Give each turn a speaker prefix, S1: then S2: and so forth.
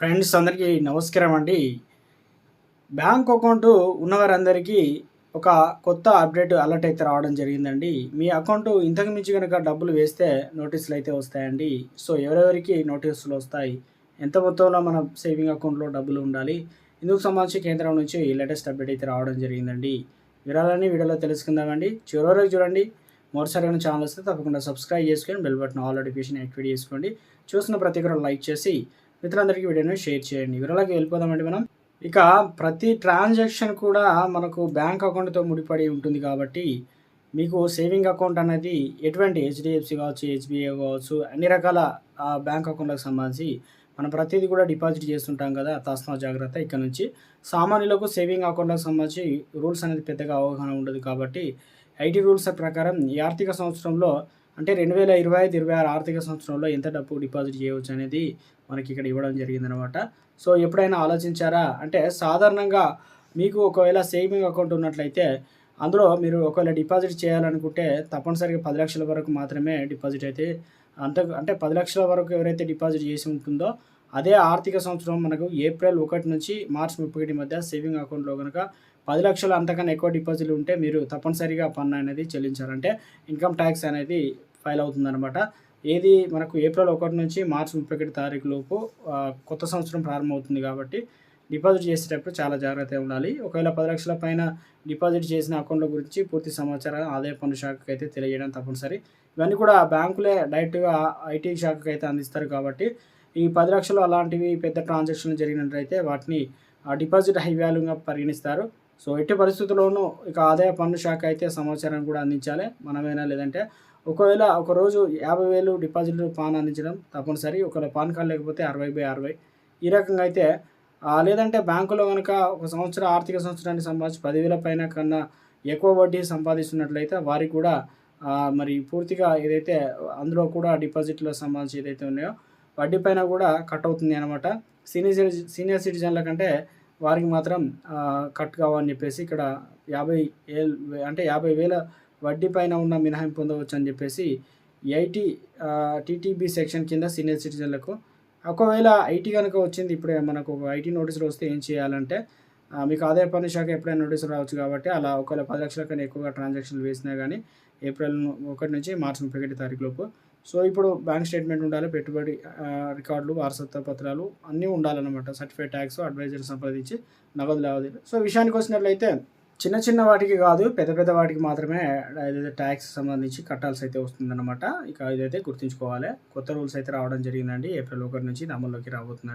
S1: Friends అందరికీ నమస్కారం అండి. బ్యాంక్ అకౌంట్ ఉన్నవారందరికీ ఒక కొత్త అప్డేట్ అలర్ట్ అయితే రావడం జరిగిందండి. మీ అకౌంట్ ఇంతకు మించి కనుక డబ్బులు వేస్తే నోటీసులు అయితే వస్తాయండి. సో ఎవరెవరికి నోటీసులు వస్తాయి? ఎంత మొత్తంలో మన సేవింగ్ అకౌంట్లో డబ్బులు ఉండాలి? ఇందుకు సంబంధించి కేంద్రం నుంచి లేటెస్ట్ అప్డేట్ అయితే రావడం జరిగిందండి. వివరాలని వీడియోలో తెలుసుకుందామండి. చివరి వరకు చూడండి. మరోసారి ఛానల్ వస్తే తప్పకుండా సబ్స్క్రైబ్ చేసుకొని bell button all notification activate చేసుకోండి. చూసిన ప్రతి ఒక్కరు లైక్ చేసి మిత్రులందరికీ వీడియోని షేర్ చేయండి. వివరాలకి వెళ్ళిపోదామండి మనం. ఇక ప్రతి ట్రాన్సాక్షన్ కూడా మనకు బ్యాంక్ అకౌంట్తో ముడిపడి ఉంటుంది కాబట్టి మీకు సేవింగ్ అకౌంట్ అనేది ఎటువంటి హెచ్డిఎఫ్సి కావచ్చు హెచ్బిఐ కావచ్చు అన్ని రకాల ఆ, బ్యాంక్ అకౌంట్లకు సంబంధించి మనం ప్రతిదీ కూడా డిపాజిట్ చేస్తుంటాం కదా. తస్మా జాగ్రత్త ఇక్కడ నుంచి. సామాన్యులకు సేవింగ్ అకౌంట్లకు సంబంధించి రూల్స్ అనేది పెద్దగా అవగాహన ఉండదు కాబట్టి ఐటీ రూల్స్ ప్రకారం ఈ ఆర్థిక సంవత్సరంలో అంటే రెండు వేల ఇరవై ఐదు ఇరవై ఆరు ఆర్థిక సంవత్సరంలో ఎంత డబ్బు డిపాజిట్ చేయవచ్చు అనేది మనకి ఇక్కడ ఇవ్వడం జరిగిందనమాట సో ఎప్పుడైనా ఆలోచించారా? అంటే సాధారణంగా మీకు ఒకవేళ సేవింగ్ అకౌంట్ ఉన్నట్లయితే అందులో మీరు ఒకవేళ డిపాజిట్ చేయాలనుకుంటే తప్పనిసరిగా పది లక్షల వరకు మాత్రమే డిపాజిట్ అయితే అంత అంటే పది లక్షల వరకు ఎవరైతే డిపాజిట్ చేసి ఉంటుందో అదే ఆర్థిక సంవత్సరం మనకు ఏప్రిల్ ఒకటి నుంచి మార్చ్ ముప్పై ఒకటి మధ్య సేవింగ్ అకౌంట్లో కనుక పది లక్షలు అంతకన్నా ఎక్కువ డిపాజిట్లు ఉంటే మీరు తప్పనిసరిగా పన్ను అనేది చెల్లించాలంటే ఇన్కమ్ ట్యాక్స్ అనేది ఫైల్ అవుతుందన్నమాట. ఏది మనకు ఏప్రిల్ ఒకటి నుంచి మార్చి ముప్పై ఒకటి తారీఖు లోపు కొత్త సంవత్సరం ప్రారంభమవుతుంది కాబట్టి డిపాజిట్ చేసేటప్పుడు చాలా జాగ్రత్తగా ఉండాలి. ఒకవేళ పది లక్షల పైన డిపాజిట్ చేసిన అకౌంట్ల గురించి పూర్తి సమాచారం ఆదాయ పన్ను శాఖకు అయితే తెలియజేయడం తప్పనిసరి. ఇవన్నీ కూడా బ్యాంకులే డైరెక్ట్గా ఐటీ శాఖకు అయితే అందిస్తారు కాబట్టి ఈ పది లక్షలు అలాంటివి పెద్ద ట్రాన్సాక్షన్లు జరిగినట్లయితే వాటిని డిపాజిట్ హై వాల్యూగా పరిగణిస్తారు. సో ఎట్టి పరిస్థితుల్లోనూ ఇక ఆదాయ పన్ను శాఖ అయితే సమాచారం కూడా అందించాలి. మనమైనా లేదంటే ఒకవేళ ఒక రోజు యాభై వేలు డిపాజిట్లు పాన్ అందించడం తప్పనిసరి ఒకవేళ పాన్ కార్డు లేకపోతే అరవై బై అరవై. ఈ రకంగా అయితే లేదంటే బ్యాంకులో కనుక ఒక సంవత్సరం ఆర్థిక సంవత్సరానికి సంబంధించి పదివేల పైన కన్నా ఎక్కువ వడ్డీ సంపాదిస్తున్నట్లయితే వారికి కూడా మరి పూర్తిగా ఏదైతే అందులో కూడా డిపాజిట్లో సంబంధించి ఏదైతే ఉన్నాయో వడ్డీ పైన కూడా కట్ అవుతుంది అనమాట సీనియర్ సీనియర్ సిటిజన్ల కంటే వారికి మాత్రం కట్ కావని చెప్పేసి ఇక్కడ యాభై ఏల్ అంటే యాభై వేల వడ్డీ పైన ఉన్న మినహాయింపు పొందవచ్చు అని చెప్పేసి ఐటీ టీటీబీ సెక్షన్ కింద సీనియర్ సిటిజన్లకు ఒకవేళ ఐటీ కనుక వచ్చింది ఇప్పుడే మనకు ఐటీ నోటీసులు వస్తే ఏం చేయాలంటే మీకు ఆదాయ పన్ను శాఖ ఎప్పుడైనా నోటీసులు రావచ్చు కాబట్టి అలా ఒకవేళ పది లక్షల కన్నా ఎక్కువగా ట్రాన్సాక్షన్లు వేసినా కానీ ఏప్రిల్ ఒకటి నుంచి మార్చి ముప్పై ఒకటి తారీఖు లోపు. సో ఇప్పుడు బ్యాంక్ స్టేట్మెంట్ ఉండాలి పెట్టుబడి రికార్డులు వారసత్వ పత్రాలు అన్నీ ఉండాలన్నమాట. సర్టిఫైడ్ ట్యాక్స్ అడ్వైజర్ సంప్రదించి నగదు లావాదేవీలు. సో విషయానికి వచ్చినట్లయితే చిన్న చిన్న వాటికి కాదు పెద్ద పెద్ద వాటికి మాత్రమే ఏదైతే ట్యాక్స్ సంబంధించి కట్టాల్సి అయితే వస్తుందన్నమాట. ఇక ఇదైతే గుర్తుంచుకోవాలి. కొత్త రూల్స్ అయితే రావడం జరిగిందండి. ఏప్రిల్ ఒకటి నుంచి ఇది అమల్లోకి రాబోతుంది